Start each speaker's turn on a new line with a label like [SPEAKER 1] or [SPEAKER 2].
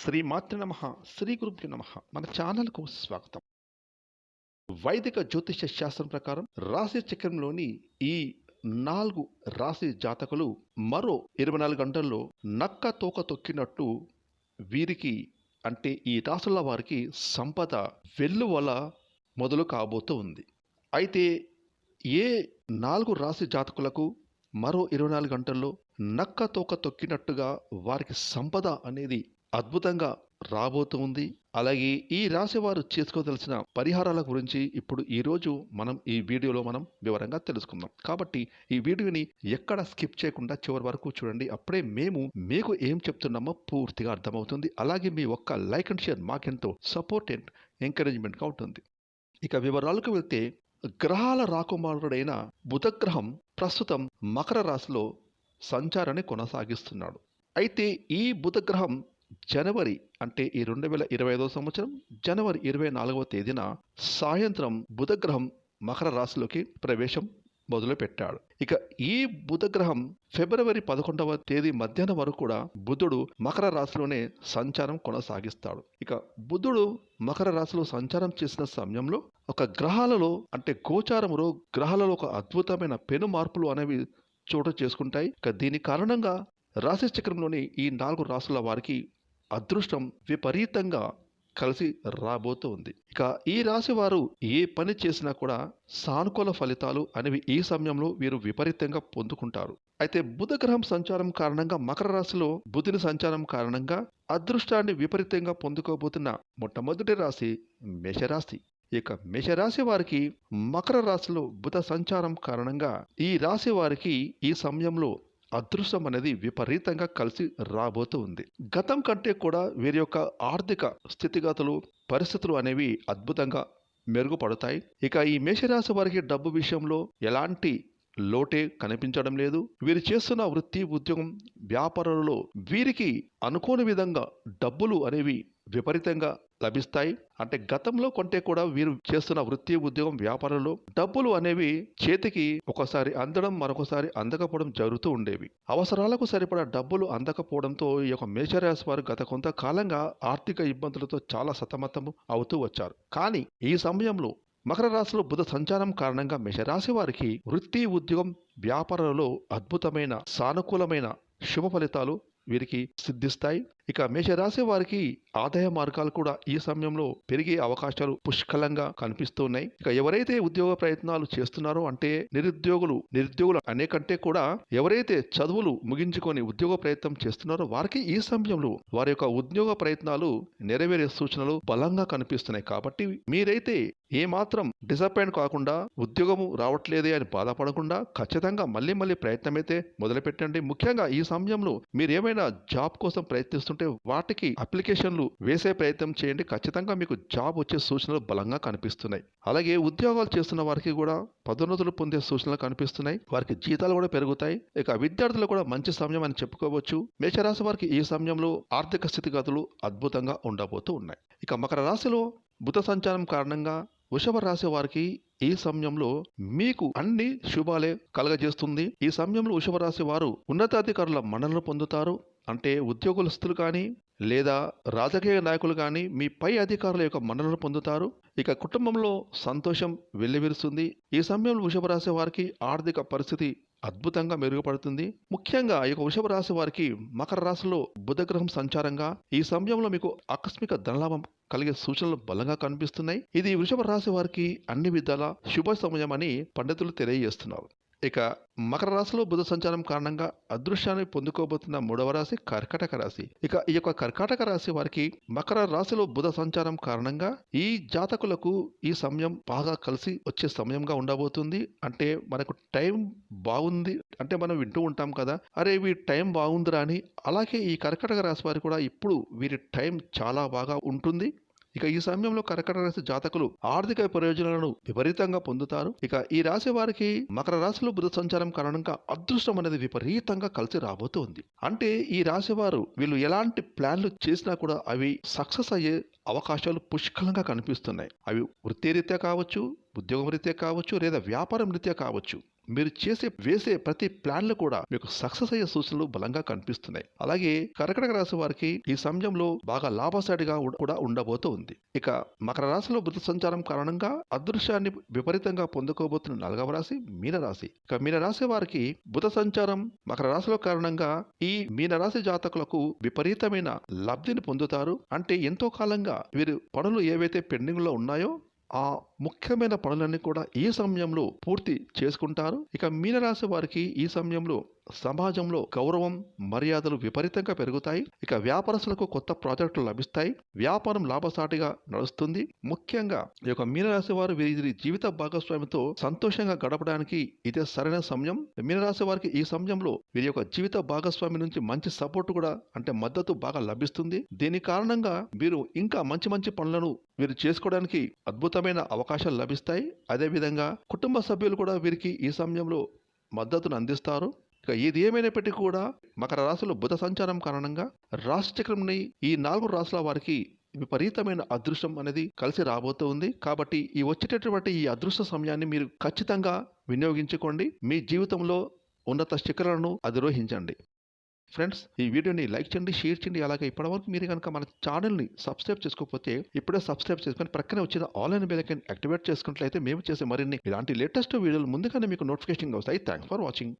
[SPEAKER 1] శ్రీమాతృ నమ శ్రీ గురుభ్యో నమ. మన ఛానల్కు స్వాగతం. వైదిక జ్యోతిష శాస్త్రం ప్రకారం రాశి చక్రంలోని ఈ నాలుగు రాశి జాతకులు మరో ఇరవై నాలుగు గంటల్లో నక్క తోక తొక్కినట్టు వీరికి అంటే ఈ రాసుల వారికి సంపద వెల్లువల మొదలు కాబోతూ ఉంది. అయితే ఏ నాలుగు రాశి జాతకులకు మరో ఇరవై నాలుగు గంటల్లో నక్క తోక తొక్కినట్టుగా వారికి సంపద అనేది అద్భుతంగా రాబోతుంది. అలాగే ఈ రాశి వారు చేసుకోదలసిన పరిహారాల గురించి ఇప్పుడు ఈ రోజు మనం ఈ వీడియోలో మనం వివరంగా తెలుసుకుందాం. కాబట్టి ఈ వీడియోని ఎక్కడ స్కిప్ చేయకుండా చివరి వరకు చూడండి. అప్పుడే మేము మీకు ఏం చెప్తున్నామో పూర్తిగా అర్థమవుతుంది. అలాగే మీ ఒక్క లైక్ అండ్ షేర్ మాకెంతో సపోర్ట్ అండ్ ఎంకరేజ్మెంట్గా ఉంటుంది. ఇక వివరాలకు వెళ్తే గ్రహాల రాకుమారుడైన బుధగ్రహం ప్రస్తుతం మకర రాశిలో సంచారాన్ని కొనసాగిస్తున్నాడు. అయితే ఈ బుధగ్రహం జనవరి అంటే ఈ రెండు వేల ఇరవై ఐదవ సంవత్సరం జనవరి ఇరవై నాలుగవ తేదీన సాయంత్రం బుధగ్రహం మకర రాశిలోకి ప్రవేశం మొదలుపెట్టాడు. ఇక ఈ బుధగ్రహం ఫిబ్రవరి పదకొండవ తేదీ మధ్యాహ్నం వరకు కూడా బుధుడు మకర రాశిలోనే సంచారం కొనసాగిస్తాడు. ఇక బుధుడు మకర రాశిలో సంచారం చేసిన సమయంలో ఒక గ్రహాలలో అంటే గోచారములో గ్రహాలలో ఒక అద్భుతమైన పెను మార్పులు అనేవి చోటు చేసుకుంటాయి. ఇక దీని కారణంగా రాశి చక్రంలోని ఈ నాలుగు రాసుల వారికి అదృష్టం విపరీతంగా కలిసి రాబోతూ ఉంది. ఇక ఈ రాశి వారు ఏ పని చేసినా కూడా సానుకూల ఫలితాలు అనేవి ఈ సమయంలో వీరు విపరీతంగా పొందుకుంటారు. అయితే బుధ గ్రహం సంచారం కారణంగా మకర రాశిలో బుధుని సంచారం కారణంగా అదృష్టాన్ని విపరీతంగా పొందుకోబోతున్న మొట్టమొదటి రాశి మేషరాశి. ఇక మేషరాశి వారికి మకర రాశిలో బుధ సంచారం కారణంగా ఈ రాశి వారికి ఈ సమయంలో అదృష్టం అనేది విపరీతంగా కలిసి రాబోతూ ఉంది. గతం కంటే కూడా వీరి యొక్క ఆర్థిక స్థితిగతులు పరిస్థితులు అనేవి అద్భుతంగా మెరుగుపడతాయి. ఇక ఈ మేషరాశి వారికి డబ్బు విషయంలో ఎలాంటి లోటే కనిపించడం లేదు. వీరు చేస్తున్న వృత్తి ఉద్యోగం వ్యాపారంలో వీరికి అనుకోని విధంగా డబ్బులు అనేవి విపరీతంగా లభిస్తాయి. అంటే గతంలో కొంటే కూడా వీరు చేస్తున్న వృత్తి ఉద్యోగం వ్యాపారంలో డబ్బులు అనేవి చేతికి ఒకసారి అందడం మరొకసారి అందకపోవడం జరుగుతూ ఉండేవి. అవసరాలకు సరిపడా డబ్బులు అందకపోవడంతో ఈ యొక్క మేషరాశి వారు గత కొంతకాలంగా ఆర్థిక ఇబ్బందులతో చాలా సతమతము అవుతూ వచ్చారు. కానీ ఈ సమయంలో మకర రాశిలో బుధ సంచారం కారణంగా మేషరాశి వారికి వృత్తి ఉద్యోగం వ్యాపారంలో అద్భుతమైన సానుకూలమైన శుభ ఫలితాలు వీరికి సిద్ధిస్తాయి. ఇక మేషరాశి వారికి ఆదాయ మార్గాలు కూడా ఈ సమయంలో పెరిగే అవకాశాలు పుష్కలంగా కనిపిస్తున్నాయి. ఇక ఎవరైతే ఉద్యోగ ప్రయత్నాలు చేస్తున్నారో అంటే నిరుద్యోగులు నిరుద్యోగులు అనే కంటే కూడా ఎవరైతే చదువులు ముగించుకొని ఉద్యోగ ప్రయత్నం చేస్తున్నారో వారికి ఈ సమయంలో వారి యొక్క ఉద్యోగ ప్రయత్నాలు నెరవేరే సూచనలు బలంగా కనిపిస్తున్నాయి. కాబట్టి మీరైతే ఏమాత్రం డిసప్పాయింట్ కాకుండా ఉద్యోగము రావట్లేదే అని బాధపడకుండా ఖచ్చితంగా మళ్ళీ మళ్ళీ ప్రయత్నం అయితే మొదలుపెట్టండి. ముఖ్యంగా ఈ సమయంలో మీరు ఏమైనా జాబ్ కోసం ప్రయత్నిస్తుంటే వాటికి అప్లికేషన్లు వేసే ప్రయత్నం చేయండి. ఖచ్చితంగా మీకు జాబ్ వచ్చే సూచనలు బలంగా కనిపిస్తున్నాయి. అలాగే ఉద్యోగాలు చేస్తున్న వారికి కూడా పదోన్నతులు పొందే సూచనలు కనిపిస్తున్నాయి. వారికి జీతాలు కూడా పెరుగుతాయి. ఇక విద్యార్థులు కూడా మంచి సమయం అని చెప్పుకోవచ్చు. మేషరాశి వారికి ఈ సమయంలో ఆర్థిక స్థితిగతులు అద్భుతంగా ఉండబోతూ ఉన్నాయి. ఇక మకర రాశిలో బుధ సంచారం కారణంగా వృషభ రాశి వారికి ఈ సమయంలో మీకు అన్ని శుభాలే కలగజేస్తుంది. ఈ సమయంలో వృషభ రాశి వారు ఉన్నతాధికారుల మన్ననలు పొందుతారు. అంటే ఉద్యోగస్తులు కానీ లేదా రాజకీయ నాయకులు కానీ మీ పై అధికారుల యొక్క మన్ననలు పొందుతారు. ఇక కుటుంబంలో సంతోషం వెల్లివిరుస్తుంది. ఈ సమయంలో వృషభ రాశి వారికి ఆర్థిక పరిస్థితి అద్భుతంగా మెరుగుపడుతుంది. ముఖ్యంగా ఈ యొక్క వృషభ రాశి వారికి మకర రాశిలో బుధగ్రహం సంచారంగా ఈ సమయంలో మీకు ఆకస్మిక ధనలాభం కలిగే సూచనలు బలంగా కనిపిస్తున్నాయి. ఇది వృషభ రాశి వారికి అన్ని విధాల శుభ సమయం అని పండితులు తెలియజేస్తున్నారు. ఇక మకర రాశిలో బుధ సంచారం కారణంగా అదృశ్యాన్ని పొందుకోబోతున్న మూడవ రాశి కర్కాటక రాశి. ఇక ఈ యొక్క కర్కాటక రాశి వారికి మకర రాశిలో బుధ సంచారం కారణంగా ఈ జాతకులకు ఈ సమయం బాగా కలిసి వచ్చే సమయంగా ఉండబోతుంది. అంటే మనకు టైం బాగుంది అంటే మనం వింటూ ఉంటాం కదా అరే వీ టైం బాగుందిరా అని. అలాగే ఈ కర్కాటక రాశి వారికి కూడా ఇప్పుడు వీరి టైం చాలా బాగా ఉంటుంది. ఇక ఈ సమయంలో కర్కట రాశి జాతకులు ఆర్థిక ప్రయోజనాలను విపరీతంగా పొందుతారు. ఇక ఈ రాశి వారికి మకర రాశిలో బుధ సంచారం కారణంగా అదృష్టం అనేది విపరీతంగా కలిసి రాబోతుంది. అంటే ఈ రాశి వారు వీళ్ళు ఎలాంటి ప్లాన్లు చేసినా కూడా అవి సక్సెస్ అయ్యే అవకాశాలు పుష్కలంగా కనిపిస్తున్నాయి. అవి వృత్తిరీత్యా కావచ్చు ఉద్యోగం రీత్యా కావచ్చు లేదా వ్యాపారం రీత్యా కావచ్చు. మీరు చేసే వేసే ప్రతి ప్లాన్లు కూడా మీకు సక్సెస్ అయ్యే సూచనలు బలంగా కనిపిస్తున్నాయి. అలాగే కర్కటక రాశి వారికి ఈ సమయంలో బాగా లాభసాటిగా కూడా ఉండబోతూ ఉంది ఇక మకర రాశిలో బుద్ధ సంచారం కారణంగా అదృశ్యాన్ని విపరీతంగా పొందుకోబోతున్న నాలుగవ రాశి మీనరాశి. ఇక మీనరాశి వారికి బుధ సంచారం మకర రాశిలో కారణంగా ఈ మీనరాశి జాతకులకు విపరీతమైన లబ్ధిని పొందుతారు. అంటే ఎంతో కాలంగా వీరు పనులు ఏవైతే పెండింగ్లో ఉన్నాయో ఆ ముఖ్యమైన పనులన్నీ కూడా ఈ సమయంలో పూర్తి చేసుకుంటారు. ఇక మీనరాశి వారికి ఈ సమయంలో సమాజంలో గౌరవం మర్యాదలు విపరీతంగా పెరుగుతాయి. ఇక వ్యాపారస్తులకు కొత్త ప్రాజెక్టులు లభిస్తాయి. వ్యాపారం లాభసాటిగా నడుస్తుంది. ముఖ్యంగా ఈ యొక్క మీనరాశి వారు వీరి జీవిత భాగస్వామితో సంతోషంగా గడపడానికి ఇదే సరైన సమయం. మీనరాశి వారికి ఈ సమయంలో వీరి యొక్క జీవిత భాగస్వామి నుంచి మంచి సపోర్ట్ కూడా అంటే మద్దతు బాగా లభిస్తుంది. దీని కారణంగా వీరు ఇంకా మంచి మంచి పనులను వీరు చేసుకోవడానికి అద్భుతమైన అవకాశాలు లభిస్తాయి. అదేవిధంగా కుటుంబ సభ్యులు కూడా వీరికి ఈ సమయంలో మద్దతును అందిస్తారు. ఇక ఏది ఏమైనప్పటికీ కూడా మకర రాశిలో బుధ సంచారం కారణంగా రాశిచక్రంని ఈ నాలుగు రాశుల వారికి విపరీతమైన అదృష్టం అనేది కలిసి రాబోతూ ఉంది కాబట్టి ఈ వచ్చేటటువంటి ఈ అదృష్ట సమయాన్ని మీరు ఖచ్చితంగా వినియోగించుకోండి. మీ జీవితంలో ఉన్నత శిఖరాలను అధిరోహించండి. ఫ్రెండ్స్ ఈ వీడియోని లైక్ చేయండి షేర్ చేయండి. అలాగే ఇప్పటివరకు మీరు కనుక మన ఛానల్ని సబ్స్క్రైబ్ చేసుకోకపోతే ఇప్పుడే సబ్స్క్రైబ్ చేసుకొని ప్రక్కనే వచ్చిన ఆన్లైన్ బెలకైన్ యాక్టివేట్ చేసుకున్నట్లయితే మేము చేసే మరిన్ని ఇలాంటి లేటెస్ట్ వీడియోలు ముందుగానే మీకు నోటిఫికేషన్ వస్తాయి. Thanks for watching